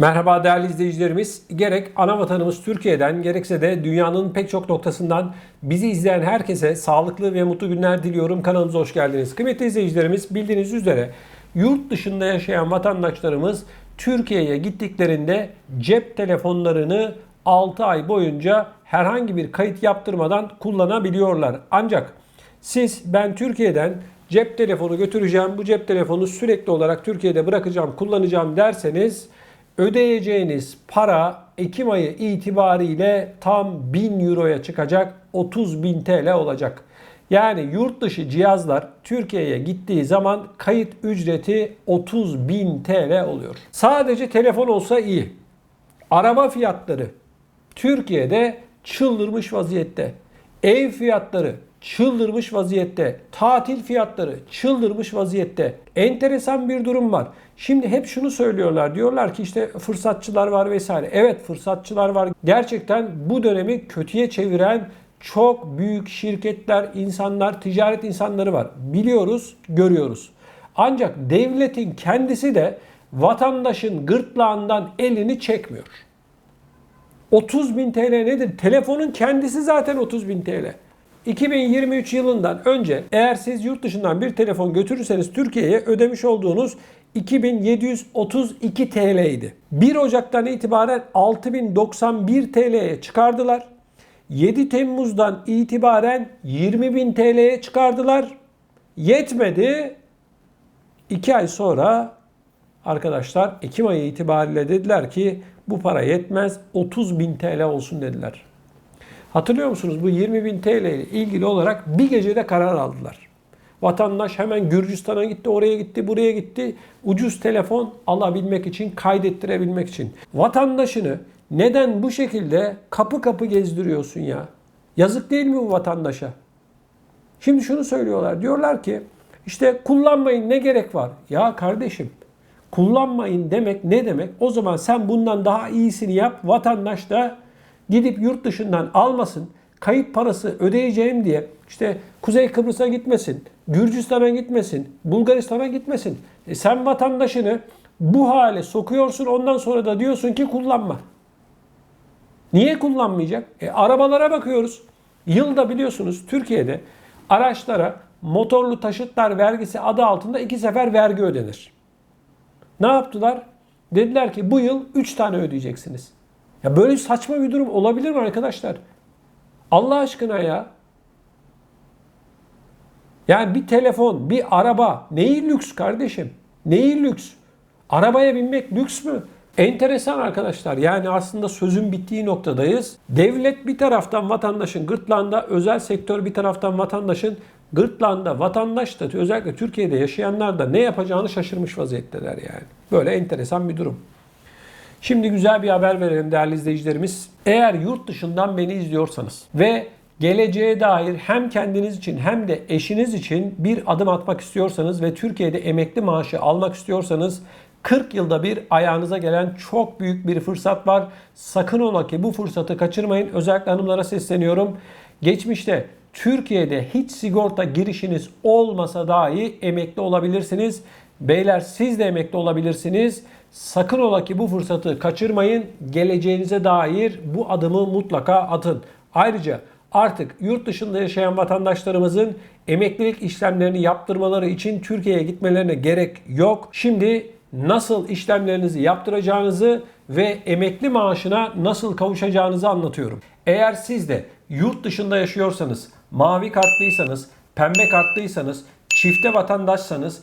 Merhaba değerli izleyicilerimiz. Gerek ana vatanımız Türkiye'den gerekse de dünyanın pek çok noktasından bizi izleyen herkese sağlıklı ve mutlu günler diliyorum. Kanalımıza hoş geldiniz. Kıymetli izleyicilerimiz bildiğiniz üzere yurt dışında yaşayan vatandaşlarımız Türkiye'ye gittiklerinde cep telefonlarını 6 ay boyunca herhangi bir kayıt yaptırmadan kullanabiliyorlar. Ancak siz ben Türkiye'den cep telefonu götüreceğim, bu cep telefonu sürekli olarak Türkiye'de bırakacağım, kullanacağım derseniz ödeyeceğiniz para Ekim ayı itibariyle tam 1000 euroya çıkacak, 30 bin TL olacak. Yani yurt dışı cihazlar Türkiye'ye gittiği zaman kayıt ücreti 30 bin TL oluyor. Sadece telefon olsa iyi. Araba fiyatları Türkiye'de çıldırmış vaziyette. Ev fiyatları çıldırmış vaziyette. Tatil fiyatları çıldırmış vaziyette. Enteresan bir durum var. Şimdi hep şunu söylüyorlar. Diyorlar ki işte fırsatçılar var vesaire. Evet fırsatçılar var. Gerçekten bu dönemi kötüye çeviren çok büyük şirketler, insanlar, ticaret insanları var. Biliyoruz, görüyoruz. Ancak devletin kendisi de vatandaşın gırtlağından elini çekmiyor. 30 bin TL nedir? Telefonun kendisi zaten 30 bin TL. 2023 yılından önce eğer siz yurt dışından bir telefon götürürseniz Türkiye'ye ödemiş olduğunuz 2732 TL idi. 1 Ocak'tan itibaren 6091 TL'ye çıkardılar. 7 Temmuz'dan itibaren 20.000 TL'ye çıkardılar. Yetmedi. 2 ay sonra arkadaşlar Ekim ayı itibariyle dediler ki bu para yetmez 30 bin TL olsun dediler. Hatırlıyor musunuz bu 20 bin TL ile ilgili olarak bir gecede karar aldılar. Vatandaş hemen Gürcistan'a gitti, oraya gitti, buraya gitti. Ucuz telefon alabilmek için, kaydettirebilmek için. Vatandaşını neden bu şekilde kapı kapı gezdiriyorsun ya? Yazık değil mi bu vatandaşa? Şimdi şunu söylüyorlar. Diyorlar ki işte kullanmayın ne gerek var? Ya kardeşim kullanmayın demek ne demek? O zaman sen bundan daha iyisini yap. Vatandaş da gidip yurt dışından almasın. Kayıp parası ödeyeceğim diye işte Kuzey Kıbrıs'a gitmesin, Gürcistan'a gitmesin, Bulgaristan'a gitmesin. E sen vatandaşını bu hale sokuyorsun ondan sonra da diyorsun ki kullanma. Niye kullanmayacak? E, arabalara bakıyoruz. Yılda biliyorsunuz Türkiye'de araçlara motorlu taşıtlar vergisi adı altında iki sefer vergi ödenir. Ne yaptılar? Dediler ki bu yıl 3 tane ödeyeceksiniz. Ya böyle saçma bir durum olabilir mi arkadaşlar? Allah aşkına ya. Yani bir telefon, bir araba neyi lüks kardeşim? Neyi lüks? Arabaya binmek lüks mü? Enteresan arkadaşlar. Yani aslında sözün bittiği noktadayız. Devlet bir taraftan vatandaşın gırtlağında, özel sektör bir taraftan vatandaşın gırtlağında. Vatandaş da özellikle Türkiye'de yaşayanlar da ne yapacağını şaşırmış vaziyetteler yani. Böyle enteresan bir durum. Şimdi güzel bir haber verelim değerli izleyicilerimiz. Eğer yurt dışından beni izliyorsanız ve geleceğe dair hem kendiniz için hem de eşiniz için bir adım atmak istiyorsanız ve Türkiye'de emekli maaşı almak istiyorsanız 40 yılda bir ayağınıza gelen çok büyük bir fırsat var. Sakın ola ki bu fırsatı kaçırmayın. Özellikle hanımlara sesleniyorum. Geçmişte Türkiye'de hiç sigorta girişiniz olmasa dahi emekli olabilirsiniz. Beyler siz de emekli olabilirsiniz. Sakın ola ki bu fırsatı kaçırmayın. Geleceğinize dair bu adımı mutlaka atın. Ayrıca artık yurt dışında yaşayan vatandaşlarımızın emeklilik işlemlerini yaptırmaları için Türkiye'ye gitmelerine gerek yok. Şimdi nasıl işlemlerinizi yaptıracağınızı ve emekli maaşına nasıl kavuşacağınızı anlatıyorum. Eğer siz de yurt dışında yaşıyorsanız, mavi kartlıysanız, pembe kartlıysanız, çifte vatandaşsanız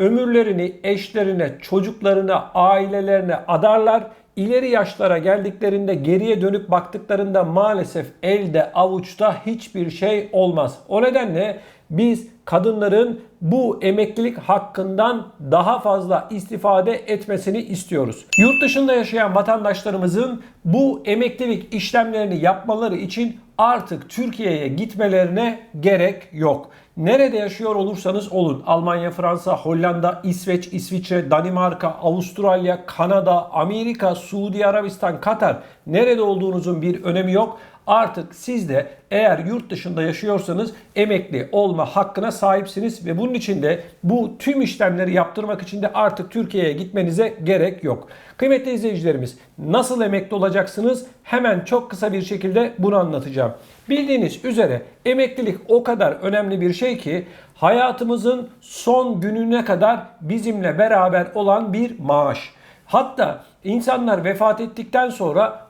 ömürlerini eşlerine, çocuklarına, ailelerine adarlar. İleri yaşlara geldiklerinde geriye dönüp baktıklarında maalesef elde avuçta hiçbir şey olmaz. O nedenle biz kadınların bu emeklilik hakkından daha fazla istifade etmesini istiyoruz. Yurt dışında yaşayan vatandaşlarımızın bu emeklilik işlemlerini yapmaları için artık Türkiye'ye gitmelerine gerek yok. Nerede yaşıyor olursanız olun. Almanya, Fransa, Hollanda, İsveç, İsviçre, Danimarka, Avustralya, Kanada, Amerika, Suudi Arabistan, Katar. Nerede olduğunuzun bir önemi yok. Artık siz de eğer yurt dışında yaşıyorsanız emekli olma hakkına sahipsiniz ve bunun için de bu tüm işlemleri yaptırmak için de artık Türkiye'ye gitmenize gerek yok. Kıymetli izleyicilerimiz nasıl emekli olacaksınız? Hemen çok kısa bir şekilde bunu anlatacağım. Bildiğiniz üzere emeklilik o kadar önemli bir şey ki hayatımızın son gününe kadar bizimle beraber olan bir maaş. Hatta insanlar vefat ettikten sonra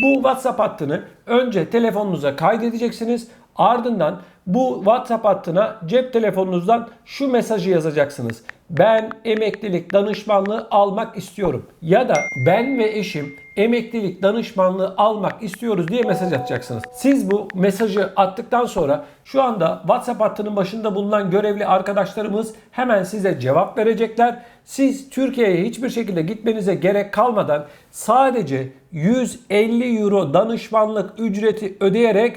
Bu WhatsApp hattını önce telefonunuza kaydedeceksiniz. Ardından bu WhatsApp hattına cep telefonunuzdan şu mesajı yazacaksınız. Ben emeklilik danışmanlığı almak istiyorum. Ya da ben ve eşim emeklilik danışmanlığı almak istiyoruz diye mesaj atacaksınız. Siz bu mesajı attıktan sonra şu anda WhatsApp hattının başında bulunan görevli arkadaşlarımız hemen size cevap verecekler. Siz Türkiye'ye hiçbir şekilde gitmenize gerek kalmadan sadece 150 euro danışmanlık ücreti ödeyerek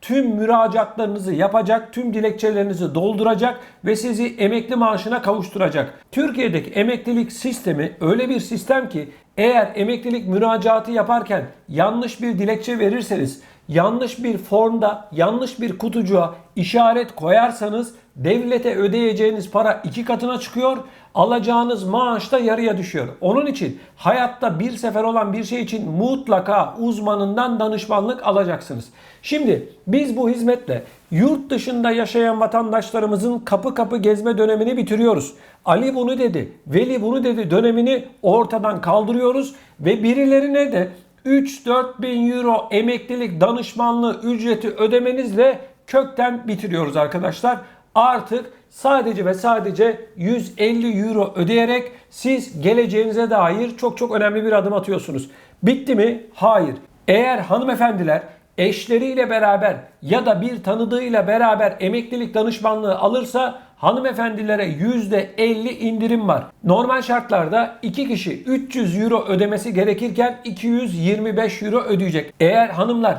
tüm müracaatlarınızı yapacak, tüm dilekçelerinizi dolduracak ve sizi emekli maaşına kavuşturacak. Türkiye'deki emeklilik sistemi öyle bir sistem ki eğer emeklilik müracaatı yaparken yanlış bir dilekçe verirseniz, yanlış bir formda, yanlış bir kutucuğa işaret koyarsanız devlete ödeyeceğiniz para iki katına çıkıyor, alacağınız maaş da yarıya düşüyor. Onun için hayatta bir sefer olan bir şey için mutlaka uzmanından danışmanlık alacaksınız. Şimdi biz bu hizmetle yurt dışında yaşayan vatandaşlarımızın kapı kapı gezme dönemini bitiriyoruz. Ali bunu dedi, Veli bunu dedi dönemini ortadan kaldırıyoruz ve birilerine de 3-4 bin euro emeklilik danışmanlığı ücreti ödemenizle kökten bitiriyoruz arkadaşlar. Artık sadece ve sadece 150 euro ödeyerek siz geleceğinize dair çok çok önemli bir adım atıyorsunuz. Bitti mi? Hayır. Eğer hanımefendiler eşleriyle beraber ya da bir tanıdığıyla beraber emeklilik danışmanlığı alırsa hanımefendilere %50 indirim var. Normal şartlarda 2 kişi 300 euro ödemesi gerekirken 225 euro ödeyecek. Eğer hanımlar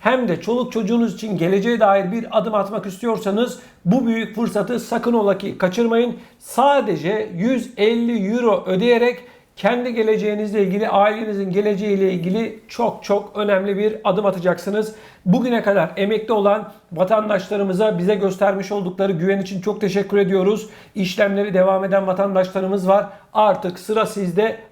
hem de çoluk çocuğunuz için geleceğe dair bir adım atmak istiyorsanız bu büyük fırsatı sakın ola ki kaçırmayın. Sadece 150 euro ödeyerek kendi geleceğinizle ilgili, ailenizin geleceğiyle ilgili çok çok önemli bir adım atacaksınız. Bugüne kadar emekli olan vatandaşlarımıza bize göstermiş oldukları güven için çok teşekkür ediyoruz. İşlemleri devam eden vatandaşlarımız var. Artık sıra sizde.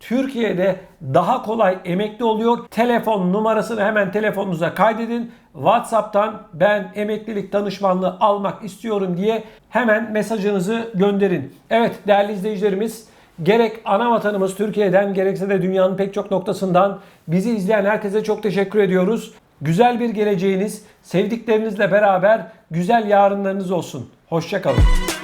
Türkiye'de daha kolay emekli oluyor. Telefon numarasını hemen telefonunuza kaydedin. WhatsApp'tan ben emeklilik danışmanlığı almak istiyorum diye hemen mesajınızı gönderin. Evet değerli izleyicilerimiz gerek ana vatanımız Türkiye'den gerekse de dünyanın pek çok noktasından bizi izleyen herkese çok teşekkür ediyoruz. Güzel bir geleceğiniz, sevdiklerinizle beraber güzel yarınlarınız olsun. Hoşçakalın.